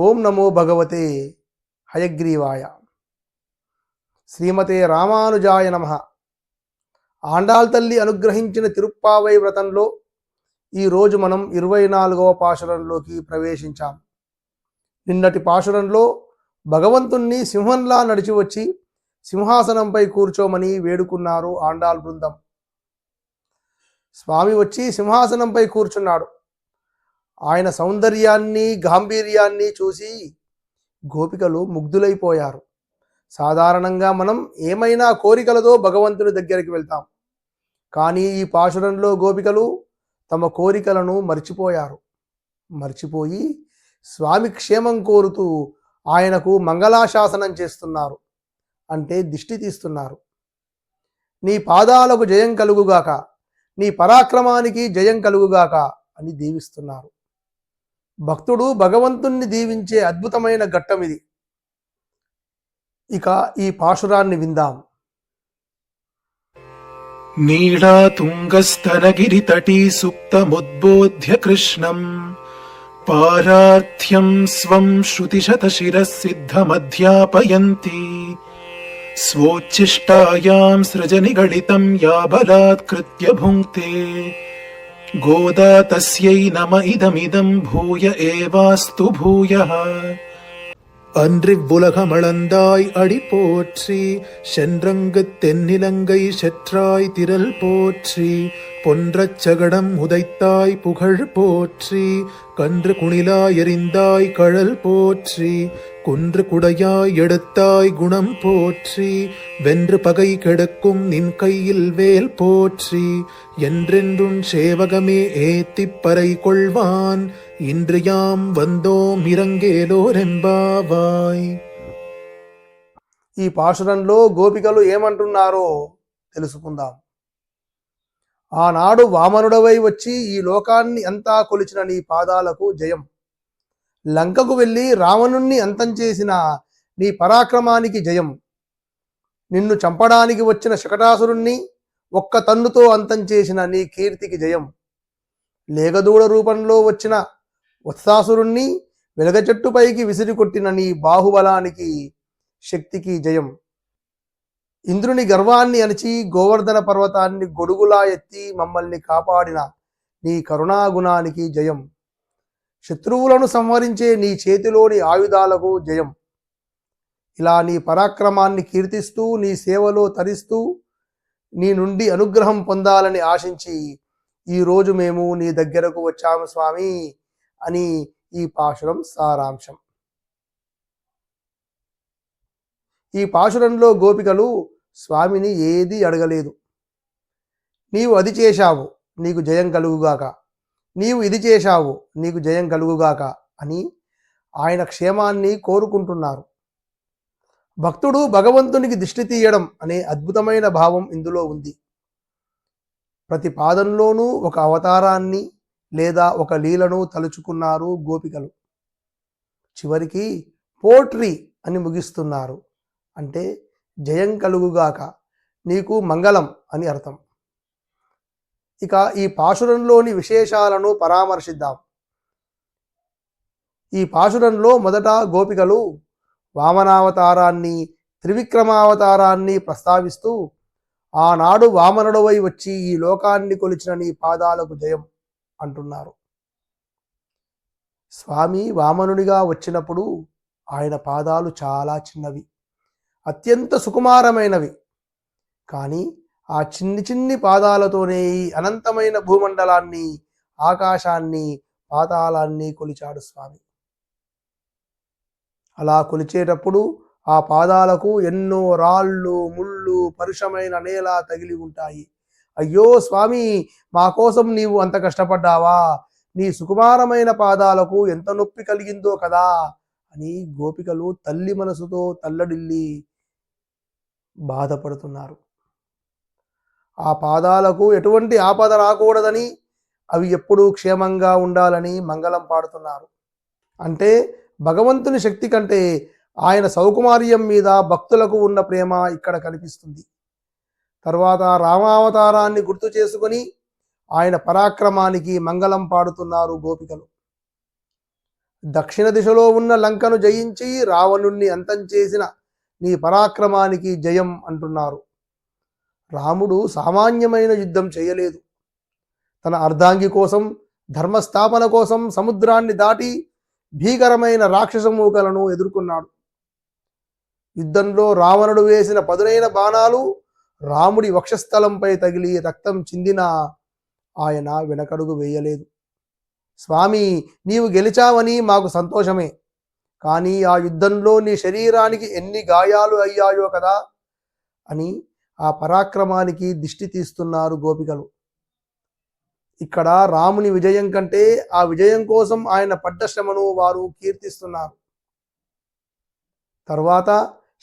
ఓం నమో భగవతే హయగ్రీవాయ. శ్రీమతే రామానుజాయ నమ. ఆండాల్ తల్లి అనుగ్రహించిన తిరుప్పావై వ్రతంలో ఈరోజు మనం ఇరవై నాలుగవ పాశురంలోకి ప్రవేశించాం. నిన్నటి పాశురంలో భగవంతుణ్ణి సింహంలా నడిచి వచ్చి సింహాసనంపై కూర్చోమని వేడుకున్నారు ఆండాల్ బృందం. స్వామి వచ్చి సింహాసనంపై కూర్చున్నాడు. ఆయన సౌందర్యాన్ని గాంభీర్యాన్ని చూసి గోపికలు ముగ్ధులైపోయారు. సాధారణంగా మనం ఏమైనా కోరికలతో భగవంతుని దగ్గరికి వెళ్తాం. కానీ ఈ పాశురంలో గోపికలు తమ కోరికలను మర్చిపోయారు. మర్చిపోయి స్వామి క్షేమం కోరుతూ ఆయనకు మంగళాశాసనం చేస్తున్నారు అంటే దిష్టి తీస్తున్నారు. నీ పాదాలకు జయం కలుగుగాక నీ పరాక్రమానికి జయం కలుగుగాక అని దీవిస్తున్నారు. భక్తుడు భగవంతుణ్ణి దీవించే అద్భుతమైన ఘట్టం ఇది. ఇక ఈ పాశురాన్ని విందాం. నీడా తుంగస్తనగిరి తటీ సుప్తముద్బోధ్య కృష్ణం. పారార్థ్యం స్వం శ్రుతిశత సిద్ధమధ్యాపయంతి స్వోచ్ఛిష్టాయాం సృజనిగళితం యాబలాత్కృత్య భుంక్తే गोदा तस्यै नम इदमिदम् भूय एवास्तु भूयः அன்றிவ்வுலகமளந்தாய் அடி போற்றி சென்றங்கு தென்னிலங்கை செற்றாய் திரள் போற்றி பொன்றச் சகடம் உதைத்தாய் புகழ் போற்றி கன்று குணிலாய் எறிந்தாய் கழல் போற்றி குன்று குடையாய் எடுத்தாய் குணம் போற்றி வென்று பகை கெடுக்கும் நின் கையில் வேல் போற்றி என்றென்றும் சேவகமே ஏத்திப் பறை கொள்வான் இன்று யாம் வந்தோம் இறங்கேலோரெம்பாவாய் ఈ పాశురంలో గోపికలు ఏమంటున్నారో తెలుసుకుందాం ఆనాడు వామనుడవై వచ్చి ఈ లోకాన్ని అంతా కొలిచిన నీ పాదాలకు జయం. లంకకు వెళ్ళి రావణుణ్ణి అంతం చేసిన నీ పరాక్రమానికి జయం. నిన్ను చంపడానికి వచ్చిన శకటాసురుణ్ణి ఒక్క తన్నుతో అంతం చేసిన నీ కీర్తికి జయం. లేగదూడ రూపంలో వచ్చిన వత్సాసురుణ్ణి వెలగ చెట్టుపైకి విసిరి కొట్టిన నీ బాహుబలానికి శక్తికి జయం. ఇంద్రుని గర్వాన్ని అణచి గోవర్ధన పర్వతాన్ని గొడుగులా ఎత్తి మమ్మల్ని కాపాడిన నీ కరుణాగుణానికి జయం. శత్రువులను సంహరించే నీ చేతిలోని ఆయుధాలకు జయం. ఇలా నీ పరాక్రమాన్ని కీర్తిస్తూ నీ సేవలో తరిస్తూ నీ నుండి అనుగ్రహం పొందాలని ఆశించి ఈరోజు మేము నీ దగ్గరకు వచ్చాము స్వామి అని ఈ పాశురం సారాంశం. ఈ పాశురంలో గోపికలు స్వామిని ఏది అడగలేదు. నీవు అది చేశావు నీకు జయం కలుగుగాక. నీవు ఇది చేశావు నీకు జయం కలుగుగాక అని ఆయన క్షేమాన్ని కోరుకుంటున్నారు. భక్తుడు భగవంతునికి దిష్టి తీయడం అనే అద్భుతమైన భావం ఇందులో ఉంది. ప్రతి పాదంలోనూ ఒక అవతారాన్ని లేదా ఒక లీలను తలుచుకున్నారు గోపికలు. చివరికి పోట్రీ అని ముగిస్తున్నారు. అంటే జయం కలుగుగాక నీకు మంగళం అని అర్థం. ఇక ఈ పాశురంలోని విశేషాలను పరామర్శిద్దాం. ఈ పాశురంలో మొదట గోపికలు వామనావతారాన్ని త్రివిక్రమావతారాన్ని ప్రస్తావిస్తూ ఆనాడు వామనుడవై వచ్చి ఈ లోకాన్ని కొలిచిన నీ పాదాలకు జయం అంటున్నారు. స్వామి వామనునిగా వచ్చినప్పుడు ఆయన పాదాలు చాలా చిన్నవి. అత్యంత సుకుమారమైనవి. కానీ ఆ చిన్ని చిన్ని పాదాలతోనే ఈ అనంతమైన భూమండలాన్ని ఆకాశాన్ని పాతాళాన్ని కొలిచాడు స్వామి. అలా కొలిచేటప్పుడు ఆ పాదాలకు ఎన్నో రాళ్ళు ముళ్ళు పరుషమైన నేల తగిలి ఉంటాయి. అయ్యో స్వామి మా కోసం నీవు అంత కష్టపడ్డావా? నీ సుకుమారమైన పాదాలకు ఎంత నొప్పి కలిగిందో కదా అని గోపికలు తల్లి మనసుతో తల్లడిల్లి బాధపడుతున్నారు. ఆ పాదాలకు ఎటువంటి ఆపద రాకూడదని అవి ఎప్పుడూ క్షేమంగా ఉండాలని మంగళం పాడుతున్నారు. అంటే భగవంతుని శక్తి కంటే ఆయన సౌకుమార్యం మీద భక్తులకు ఉన్న ప్రేమ ఇక్కడ కనిపిస్తుంది. తర్వాత రామావతారాన్ని గుర్తు చేసుకొని ఆయన పరాక్రమానికి మంగళం పాడుతున్నారు గోపికలు. దక్షిణ దిశలో ఉన్న లంకను జయించి రావణుణ్ణి అంతం చేసిన నీ పరాక్రమానికి జయం అంటున్నారు. రాముడు సామాన్యమైన యుద్ధం చేయలేదు. తన అర్ధాంగి కోసం ధర్మస్థాపన కోసం సముద్రాన్ని దాటి భీకరమైన రాక్షస మూకలను ఎదుర్కొన్నాడు. యుద్ధంలో రావణుడు వేసిన పదునైన బాణాలు రాముడి వక్షస్థలంపై తగిలి రక్తం చిందినా ఆయన వెనకడుగు వేయలేదు. స్వామి నీవు గెలిచావని మాకు సంతోషమే. కానీ ఆ యుద్ధంలో నీ శరీరానికి ఎన్ని గాయాలు అయ్యాయో కదా అని ఆ పరాక్రమానికి దిష్టి తీస్తున్నారు గోపికలు. ఇక్కడ రాముని విజయం కంటే ఆ విజయం కోసం ఆయన పడ్డ శ్రమను వారు కీర్తిస్తున్నారు. తర్వాత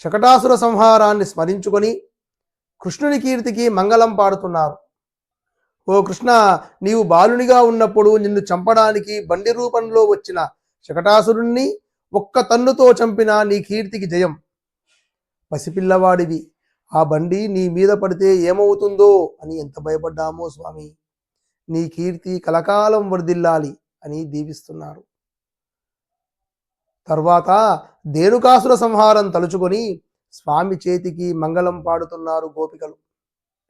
శకటాసుర సంహారాన్ని స్మరించుకొని కృష్ణుని కీర్తికి మంగళం పాడుతున్నారు. ఓ కృష్ణ నీవు బాలునిగా ఉన్నప్పుడు నిన్ను చంపడానికి బండి రూపంలో వచ్చిన శకటాసురుణ్ణి ఒక్క తన్నుతో చంపిన నీ కీర్తికి జయం. పసిపిల్లవాడివి ఆ బండి నీ మీద పడితే ఏమవుతుందో అని ఎంత భయపడ్డామో స్వామి. నీ కీర్తి కలకాలం వర్దిల్లాలి అని దీవిస్తున్నారు. తర్వాత ధేనుకాసుర సంహారం తలుచుకొని స్వామి చేతికి మంగళం పాడుతున్నారు గోపికలు.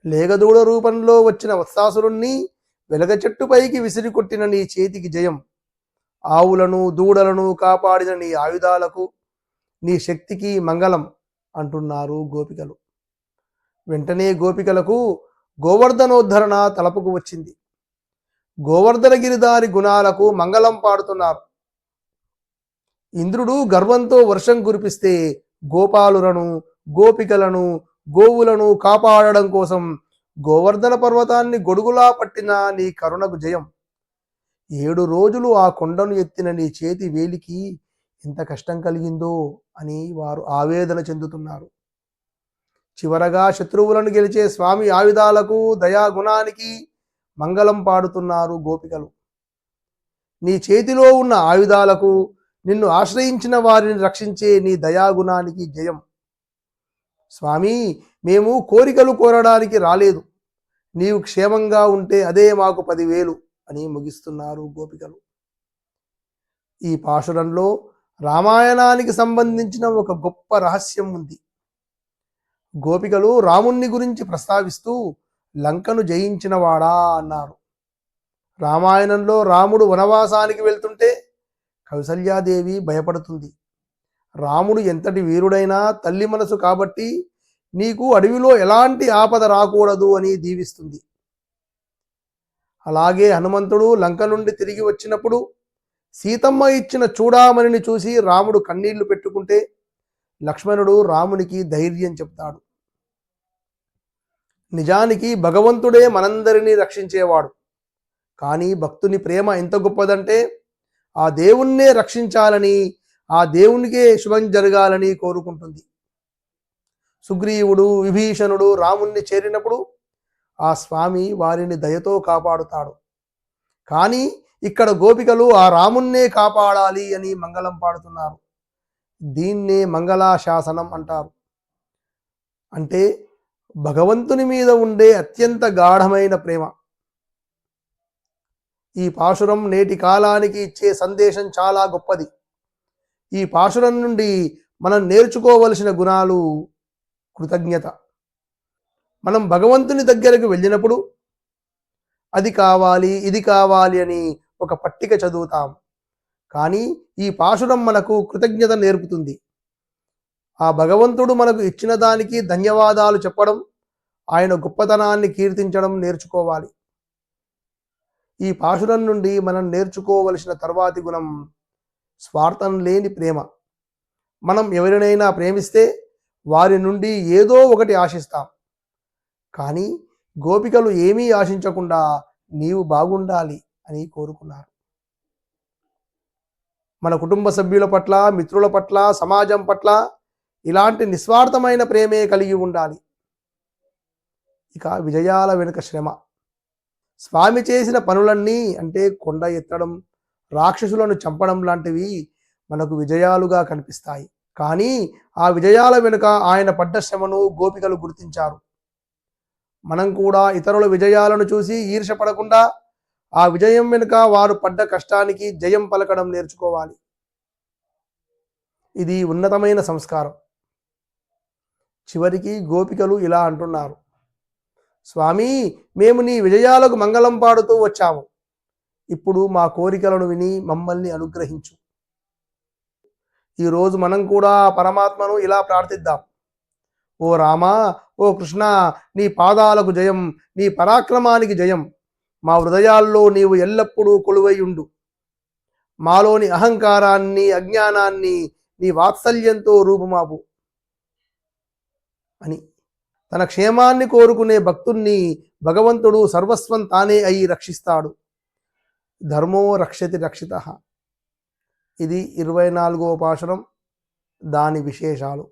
లేగదూడ రూపంలో వచ్చిన వత్సాసురుణ్ణి వెలగ చెట్టుపైకి విసిరి కొట్టిన నీ చేతికి జయం. ఆవులను దూడలను కాపాడిన నీ ఆయుధాలకు నీ శక్తికి మంగళం అంటున్నారు గోపికలు. వెంటనే గోపికలకు గోవర్ధనోద్ధరణ తలపుకు వచ్చింది. గోవర్ధన గిరిదారి గుణాలకు మంగళం పాడుతున్నారు. ఇంద్రుడు గర్వంతో వర్షం కురిపిస్తే గోపాలులను గోపికలను గోవులను కాపాడడం కోసం గోవర్ధన పర్వతాన్ని గొడుగులా పట్టిన నీ కరుణకు జయం. ఏడు రోజులు ఆ కొండను ఎత్తిన నీ చేతి వేలికి ఎంత కష్టం కలిగిందో అని వారు ఆవేదన చెందుతున్నారు. చివరగా శత్రువులను గెలిచే స్వామి ఆయుధాలకు దయాగుణానికి మంగళం పాడుతున్నారు గోపికలు. నీ చేతిలో ఉన్న ఆయుధాలకు నిన్ను ఆశ్రయించిన వారిని రక్షించే నీ దయాగుణానికి జయం. స్వామి మేము కోరికలు కోరడానికి రాలేదు. నీవు క్షేమంగా ఉంటే అదే మాకు పదివేలు. అని ముగిస్తున్నారు గోపికలు. ఈ పాశురంలో రామాయణానికి సంబంధించిన ఒక గొప్ప రహస్యం ఉంది. గోపికలు రాముణ్ణి గురించి ప్రస్తావిస్తూ లంకను జయించినవాడా అన్నారు. రామాయణంలో రాముడు వనవాసానికి వెళ్తుంటే కౌసల్యాదేవి భయపడుతుంది. రాముడు ఎంతటి వీరుడైనా తల్లి మనసు కాబట్టి నీకు అడవిలో ఎలాంటి ఆపద రాకూడదు అని దీవిస్తుంది. అలాగే హనుమంతుడు లంక నుండి తిరిగి వచ్చినప్పుడు సీతమ్మ ఇచ్చిన చూడామణిని చూసి రాముడు కన్నీళ్ళు పెట్టుకుంటే లక్ష్మణుడు రామునికి ధైర్యం చెప్తాడు. నిజానికి భగవంతుడే మనందరినీ రక్షించేవాడు. కానీ భక్తుని ప్రేమ ఎంత గొప్పదంటే ఆ దేవుణ్ణే రక్షించాలని ఆ దేవునికే శుభం జరగాలని కోరుకుంటుంది. సుగ్రీవుడు విభీషణుడు రాముణ్ణి చేరినప్పుడు ఆ స్వామి వారిని దయతో కాపాడుతాడు. కానీ ఇక్కడ గోపికలు ఆ రాముణ్ణే కాపాడాలి అని మంగళం పాడుతున్నారు. దీన్నే మంగళాశాసనం అంటారు. అంటే భగవంతుని మీద ఉండే అత్యంత గాఢమైన ప్రేమ. ఈ పాశురం నేటి కాలానికి ఇచ్చే సందేశం చాలా గొప్పది. ఈ పాశురం నుండి మనం నేర్చుకోవలసిన గుణాలు కృతజ్ఞత. మనం భగవంతుని దగ్గరకు వెళ్ళినప్పుడు అది కావాలి ఇది కావాలి అని ఒక పట్టిక చదువుతాం. కానీ ఈ పాశురం మనకు కృతజ్ఞత నేర్పుతుంది. ఆ భగవంతుడు మనకు ఇచ్చిన దానికి ధన్యవాదాలు చెప్పడం ఆయన గొప్పతనాన్ని కీర్తించడం నేర్చుకోవాలి. ఈ పాశురం నుండి మనం నేర్చుకోవలసిన తర్వాతి గుణం స్వార్థం లేని ప్రేమ. మనం ఎవరినైనా ప్రేమిస్తే వారి నుండి ఏదో ఒకటి ఆశిస్తాం. కానీ గోపికలు ఏమీ ఆశించకుండా నీవు బాగుండాలి అని కోరుకున్నారు. మన కుటుంబ సభ్యుల పట్ల మిత్రుల పట్ల సమాజం పట్ల ఇలాంటి నిస్వార్థమైన ప్రేమే కలిగి ఉండాలి. ఇక విజయాల వెనుక శ్రమ. స్వామి చేసిన పనులన్నీ అంటే కొండ ఎత్తడం రాక్షసులను చంపడం లాంటివి మనకు విజయాలుగా కనిపిస్తాయి. కానీ ఆ విజయాల వెనుక ఆయన పడ్డ శ్రమను గోపికలు గుర్తించారు. మనం కూడా ఇతరుల విజయాలను చూసి ఈర్షపడకుండా ఆ విజయం వెనుక వారు పడ్డ కష్టానికి జయం పలకడం నేర్చుకోవాలి. ఇది ఉన్నతమైన సంస్కారం. చివరికి గోపికలు ఇలా అంటున్నారు. స్వామి మేము నీ విజయాలకు మంగళం పాడుతూ వచ్చాము. ఇప్పుడు మా కోరికలను విని మమ్మల్ని అనుగ్రహించు. ఈరోజు మనం కూడా పరమాత్మను ఇలా ప్రార్థిద్దాం. ఓ రామా ఓ కృష్ణ నీ పాదాలకు జయం నీ పరాక్రమానికి జయం. మా హృదయాల్లో నీవు ఎల్లప్పుడూ కొలువై ఉండు. మాలోని అహంకారాన్ని అజ్ఞానాన్ని నీ వాత్సల్యంతో రూపుమాపు. అని. తన క్షేమాన్ని కోరుకునే భక్తుణ్ణి భగవంతుడు సర్వస్వం తానే అయి రక్షిస్తాడు. ధర్మో రక్షతి రక్షిత. ఇది ఇరవై నాలుగో పాశనం దాని విశేషాలు.